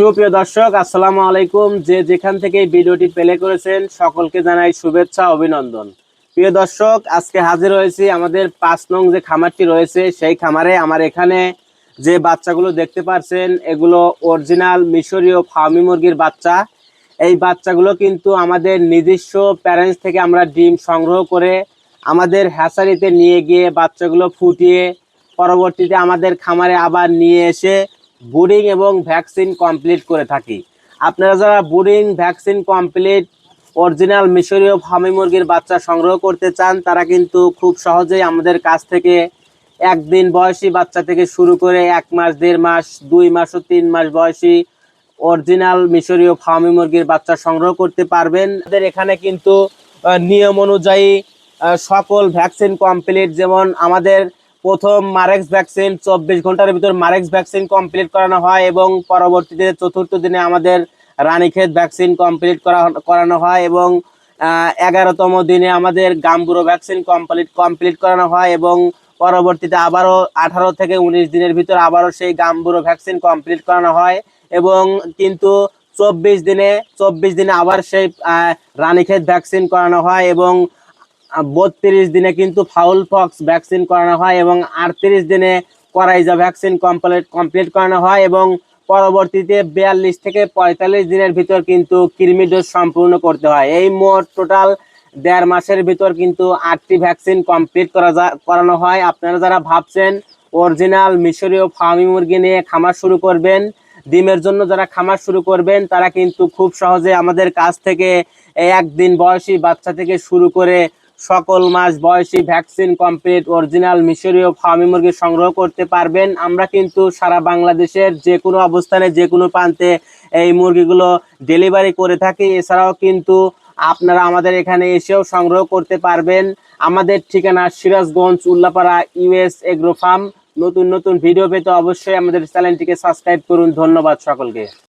সুপ্রিয় দর্শক, আসসালামু আলাইকুম। যে যেখান থেকে ভিডিওটি প্লে করেছেন, সকলকে জানাই শুভেচ্ছা, অভিনন্দন। প্রিয় দর্শক, আজকে হাজির হয়েছি আমাদের পাঁচ নং যে খামারটি রয়েছে, সেই খামারে আমার এখানে যে বাচ্চাগুলো দেখতে পাচ্ছেন এগুলো অরিজিনাল মিশরীয় ফার্মি মুরগির বাচ্চা। এই বাচ্চাগুলো কিন্তু আমাদের নিজস্ব প্যারেন্টস থেকে আমরা ডিম সংগ্রহ করে আমাদের হ্যাসারিতে নিয়ে গিয়ে বাচ্চাগুলো ফুটিয়ে পরবর্তীতে আমাদের খামারে আবার নিয়ে এসে বুডিং এবং ভ্যাকসিন কমপ্লিট করে থাকি। আপনারা যারা বুডিং ভ্যাকসিন কমপ্লিট অরিজিনাল মিশরীয় ফার্মি মুরগির বাচ্চা সংগ্রহ করতে চান, তারা কিন্তু খুব সহজেই আমাদের কাছ থেকে একদিন বয়সী বাচ্চা থেকে শুরু করে এক মাস, দেড় মাস, দুই মাস ও তিন মাস বয়সী অরিজিনাল মিশরীয় ফার্মি মুরগির বাচ্চা সংগ্রহ করতে পারবেন। আমাদের এখানে কিন্তু নিয়ম অনুযায়ী সকল ভ্যাকসিন কমপ্লিট যেমন আমাদের প্রথম মারেক্স ভ্যাকসিন চব্বিশ ঘণ্টার ভিতর মারেক্স ভ্যাকসিন কমপ্লিট করানো হয় এবং পরবর্তীতে চতুর্থ দিনে আমাদের রানীক্ষেত ভ্যাকসিন কমপ্লিট করা করানো হয় এবং এগারোতম দিনে আমাদের গাম্বুরো ভ্যাকসিন কমপ্লিট কমপ্লিট করানো হয় এবং পরবর্তীতে আবারও আঠারো থেকে উনিশ দিনের ভিতর আবারও সেই গাম্বুরো ভ্যাকসিন কমপ্লিট করানো হয় এবং কিন্তু চব্বিশ দিনে চব্বিশ দিনে আবার সেই রানীক্ষেত ভ্যাকসিন করানো হয় এবং বত্রিশ দিনে কিন্তু ফাউল পক্স ভ্যাকসিন করানো হয় এবং আটত্রিশ দিনে করাইজা ভ্যাকসিন কমপ্লিট কমপ্লিট করানো হয় এবং পরবর্তীতে বিয়াল্লিশ থেকে পঁয়তাল্লিশ দিনের ভিতর কিন্তু কৃমি ডোজ সম্পূর্ণ করতে হয়। এই মোট টোটাল দেড় মাসের ভিতর কিন্তু আটটি ভ্যাকসিন কমপ্লিট করা যা, করানো হয়। আপনারা যারা ভাবছেন অরিজিনাল মিশরীয় ফার্মি মুরগি নিয়ে খামার শুরু করবেন, ডিমের জন্য যারা খামার শুরু করবেন, তারা কিন্তু খুব সহজে আমাদের কাছ থেকে একদিন বয়সী বাচ্চা থেকে শুরু করে সকল মাস বয়সী ভ্যাকসিন কমপ্লিট, অরিজিনাল মিশরীয় ফার্মি মুরগি সংগ্রহ করতে পারবেন। আমরা কিন্তু সারা বাংলাদেশের যে কোনো অবস্থানে, যে কোনো প্রান্তে এই মুরগিগুলো ডেলিভারি করে থাকি। এছাড়াও কিন্তু আপনারা আমাদের এখানে এসেও সংগ্রহ করতে পারবেন। আমাদের ঠিকানা Sirajganj, Ullapara, US agro farm. নতুন নতুন ভিডিও পেতে অবশ্যই আমাদের চ্যানেলটিকে সাবস্ক্রাইব করুন। ধন্যবাদ সকলকে।